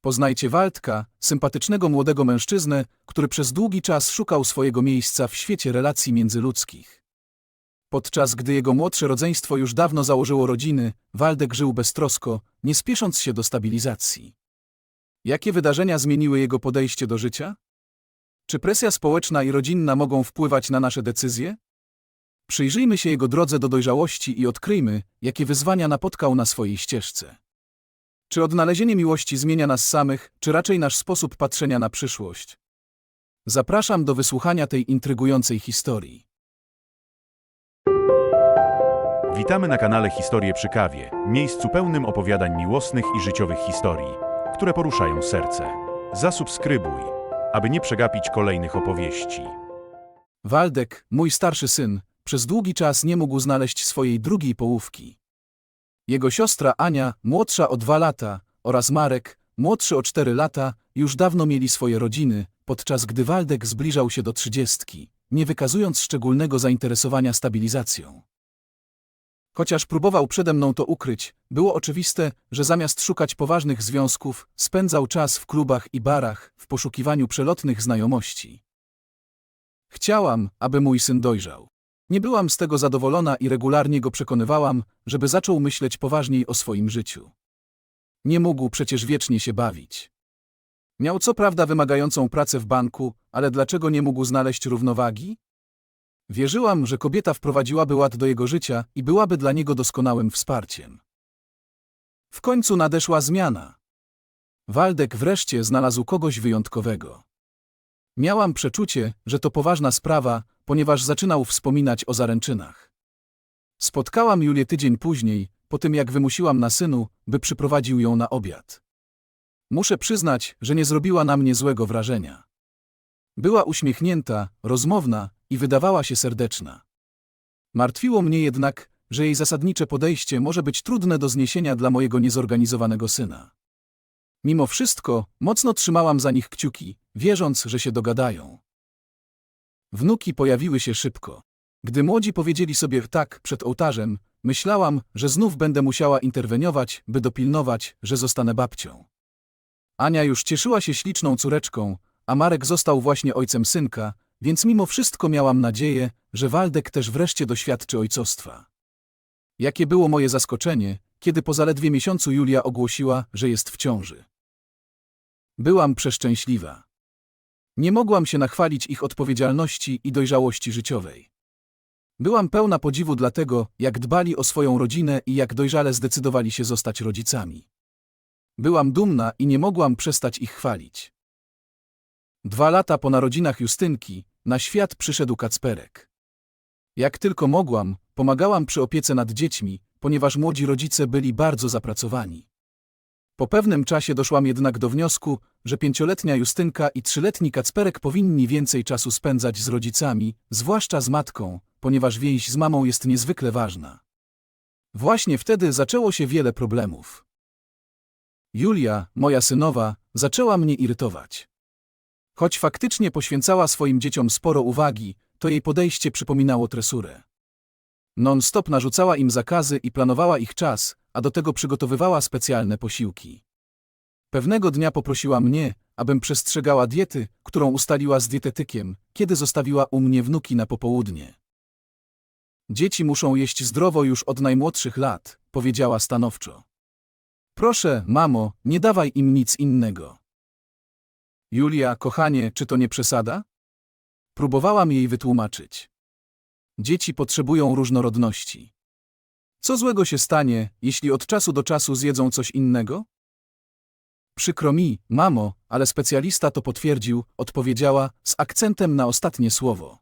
Poznajcie Waldka, sympatycznego młodego mężczyznę, który przez długi czas szukał swojego miejsca w świecie relacji międzyludzkich. Podczas gdy jego młodsze rodzeństwo już dawno założyło rodziny, Waldek żył beztrosko, nie spiesząc się do stabilizacji. Jakie wydarzenia zmieniły jego podejście do życia? Czy presja społeczna i rodzinna mogą wpływać na nasze decyzje? Przyjrzyjmy się jego drodze do dojrzałości i odkryjmy, jakie wyzwania napotkał na swojej ścieżce. Czy odnalezienie miłości zmienia nas samych, czy raczej nasz sposób patrzenia na przyszłość? Zapraszam do wysłuchania tej intrygującej historii. Witamy na kanale Historie przy kawie, miejscu pełnym opowiadań miłosnych i życiowych historii, które poruszają serce. Zasubskrybuj, aby nie przegapić kolejnych opowieści. Waldek, mój starszy syn, przez długi czas nie mógł znaleźć swojej drugiej połówki. Jego siostra Ania, młodsza o dwa lata, oraz Marek, młodszy o cztery lata, już dawno mieli swoje rodziny, podczas gdy Waldek zbliżał się do trzydziestki, nie wykazując szczególnego zainteresowania stabilizacją. Chociaż próbował przede mną to ukryć, było oczywiste, że zamiast szukać poważnych związków, spędzał czas w klubach i barach w poszukiwaniu przelotnych znajomości. Chciałam, aby mój syn dojrzał. Nie byłam z tego zadowolona i regularnie go przekonywałam, żeby zaczął myśleć poważniej o swoim życiu. Nie mógł przecież wiecznie się bawić. Miał co prawda wymagającą pracę w banku, ale dlaczego nie mógł znaleźć równowagi? Wierzyłam, że kobieta wprowadziłaby ład do jego życia i byłaby dla niego doskonałym wsparciem. W końcu nadeszła zmiana. Waldek wreszcie znalazł kogoś wyjątkowego. Miałam przeczucie, że to poważna sprawa, ponieważ zaczynał wspominać o zaręczynach. Spotkałam Julię tydzień później, po tym jak wymusiłam na synu, by przyprowadził ją na obiad. Muszę przyznać, że nie zrobiła na mnie złego wrażenia. Była uśmiechnięta, rozmowna i wydawała się serdeczna. Martwiło mnie jednak, że jej zasadnicze podejście może być trudne do zniesienia dla mojego niezorganizowanego syna. Mimo wszystko, mocno trzymałam za nich kciuki, wierząc, że się dogadają. Wnuki pojawiły się szybko. Gdy młodzi powiedzieli sobie tak przed ołtarzem, myślałam, że znów będę musiała interweniować, by dopilnować, że zostanę babcią. Ania już cieszyła się śliczną córeczką, a Marek został właśnie ojcem synka, więc mimo wszystko miałam nadzieję, że Waldek też wreszcie doświadczy ojcostwa. Jakie było moje zaskoczenie, kiedy po zaledwie miesiącu Julia ogłosiła, że jest w ciąży. Byłam przeszczęśliwa. Nie mogłam się nachwalić ich odpowiedzialności i dojrzałości życiowej. Byłam pełna podziwu dla tego, jak dbali o swoją rodzinę i jak dojrzale zdecydowali się zostać rodzicami. Byłam dumna i nie mogłam przestać ich chwalić. Dwa lata po narodzinach Justynki, na świat przyszedł Kacperek. Jak tylko mogłam, pomagałam przy opiece nad dziećmi, ponieważ młodzi rodzice byli bardzo zapracowani. Po pewnym czasie doszłam jednak do wniosku, że pięcioletnia Justynka i trzyletni Kacperek powinni więcej czasu spędzać z rodzicami, zwłaszcza z matką, ponieważ więź z mamą jest niezwykle ważna. Właśnie wtedy zaczęło się wiele problemów. Julia, moja synowa, zaczęła mnie irytować. Choć faktycznie poświęcała swoim dzieciom sporo uwagi, to jej podejście przypominało tresurę. Non-stop narzucała im zakazy i planowała ich czas, a do tego przygotowywała specjalne posiłki. Pewnego dnia poprosiła mnie, abym przestrzegała diety, którą ustaliła z dietetykiem, kiedy zostawiła u mnie wnuki na popołudnie. Dzieci muszą jeść zdrowo już od najmłodszych lat, powiedziała stanowczo. Proszę, mamo, nie dawaj im nic innego. Julia, kochanie, czy to nie przesada? Próbowałam jej wytłumaczyć. Dzieci potrzebują różnorodności. Co złego się stanie, jeśli od czasu do czasu zjedzą coś innego? Przykro mi, mamo, ale specjalista to potwierdził, odpowiedziała, z akcentem na ostatnie słowo.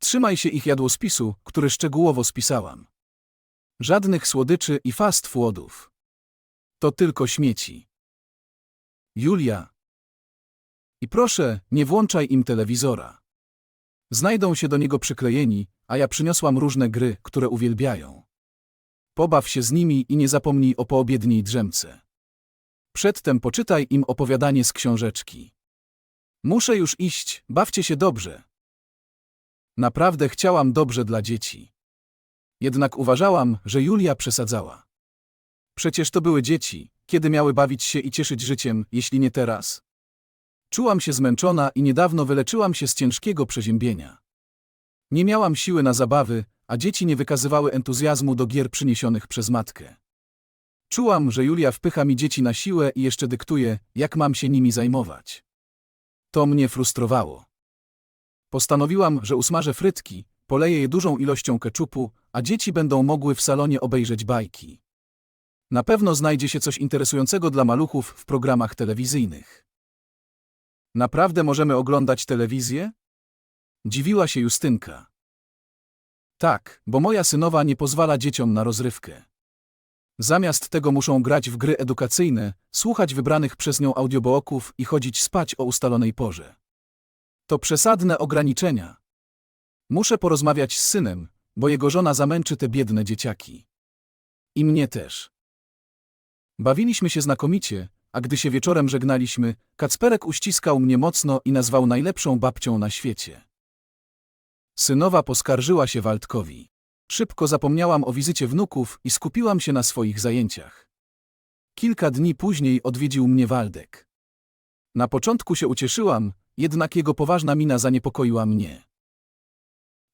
Trzymaj się ich jadłospisu, który szczegółowo spisałam. Żadnych słodyczy i fast foodów. To tylko śmieci. Julia. I proszę, nie włączaj im telewizora. Znajdą się do niego przyklejeni, a ja przyniosłam różne gry, które uwielbiają. Pobaw się z nimi i nie zapomnij o poobiedniej drzemce. Przedtem poczytaj im opowiadanie z książeczki. Muszę już iść, bawcie się dobrze. Naprawdę chciałam dobrze dla dzieci. Jednak uważałam, że Julia przesadzała. Przecież to były dzieci, kiedy miały bawić się i cieszyć życiem, jeśli nie teraz? Czułam się zmęczona i niedawno wyleczyłam się z ciężkiego przeziębienia. Nie miałam siły na zabawy, a dzieci nie wykazywały entuzjazmu do gier przyniesionych przez matkę. Czułam, że Julia wpycha mi dzieci na siłę i jeszcze dyktuje, jak mam się nimi zajmować. To mnie frustrowało. Postanowiłam, że usmażę frytki, poleję je dużą ilością keczupu, a dzieci będą mogły w salonie obejrzeć bajki. Na pewno znajdzie się coś interesującego dla maluchów w programach telewizyjnych. Naprawdę możemy oglądać telewizję? Dziwiła się Justynka. Tak, bo moja synowa nie pozwala dzieciom na rozrywkę. Zamiast tego muszą grać w gry edukacyjne, słuchać wybranych przez nią audiobooków i chodzić spać o ustalonej porze. To przesadne ograniczenia. Muszę porozmawiać z synem, bo jego żona zamęczy te biedne dzieciaki. I mnie też. Bawiliśmy się znakomicie, a gdy się wieczorem żegnaliśmy, Kacperek uściskał mnie mocno i nazwał najlepszą babcią na świecie. Synowa poskarżyła się Waldkowi. Szybko zapomniałam o wizycie wnuków i skupiłam się na swoich zajęciach. Kilka dni później odwiedził mnie Waldek. Na początku się ucieszyłam, jednak jego poważna mina zaniepokoiła mnie.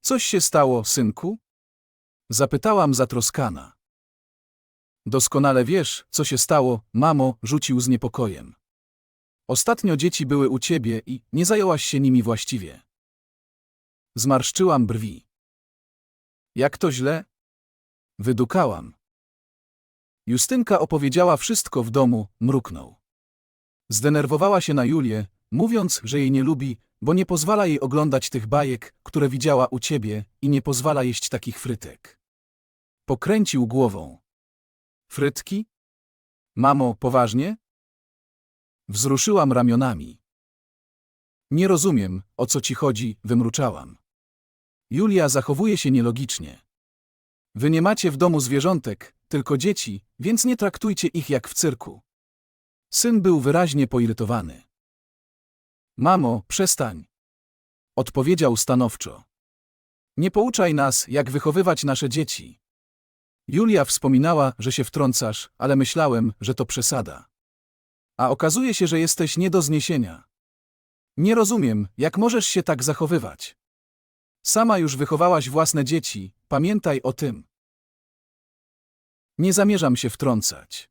Coś się stało, synku? Zapytałam zatroskana. Doskonale wiesz, co się stało, mamo, rzucił z niepokojem. Ostatnio dzieci były u ciebie i nie zajęłaś się nimi właściwie. Zmarszczyłam brwi. Jak to źle? Wydukałam. Justynka opowiedziała wszystko w domu, mruknął. Zdenerwowała się na Julię, mówiąc, że jej nie lubi, bo nie pozwala jej oglądać tych bajek, które widziała u ciebie i nie pozwala jeść takich frytek. Pokręcił głową. Frytki? Mamo, poważnie? Wzruszyłam ramionami. Nie rozumiem, o co ci chodzi, wymruczałam. Julia zachowuje się nielogicznie. Wy nie macie w domu zwierzątek, tylko dzieci, więc nie traktujcie ich jak w cyrku. Syn był wyraźnie poirytowany. Mamo, przestań. Odpowiedział stanowczo. Nie pouczaj nas, jak wychowywać nasze dzieci. Julia wspominała, że się wtrącasz, ale myślałem, że to przesada. A okazuje się, że jesteś nie do zniesienia. Nie rozumiem, jak możesz się tak zachowywać. Sama już wychowałaś własne dzieci, pamiętaj o tym. Nie zamierzam się wtrącać.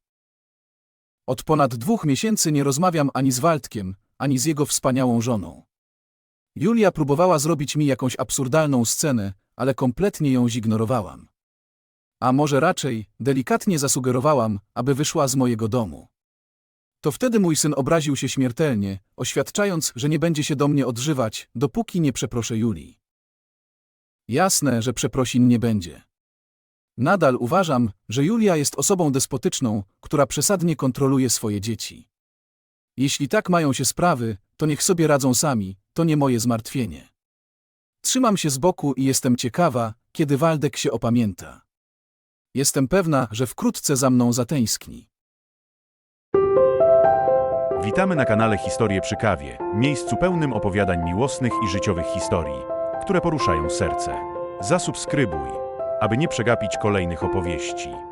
Od ponad dwóch miesięcy nie rozmawiam ani z Waldkiem, ani z jego wspaniałą żoną. Julia próbowała zrobić mi jakąś absurdalną scenę, ale kompletnie ją zignorowałam. A może raczej, delikatnie zasugerowałam, aby wyszła z mojego domu. To wtedy mój syn obraził się śmiertelnie, oświadczając, że nie będzie się do mnie odżywać, dopóki nie przeproszę Julii. Jasne, że przeprosin nie będzie. Nadal uważam, że Julia jest osobą despotyczną, która przesadnie kontroluje swoje dzieci. Jeśli tak mają się sprawy, to niech sobie radzą sami, to nie moje zmartwienie. Trzymam się z boku i jestem ciekawa, kiedy Waldek się opamięta. Jestem pewna, że wkrótce za mną zatęskni. Witamy na kanale Historie przy kawie, miejscu pełnym opowiadań miłosnych i życiowych historii, które poruszają serce. Zasubskrybuj, aby nie przegapić kolejnych opowieści.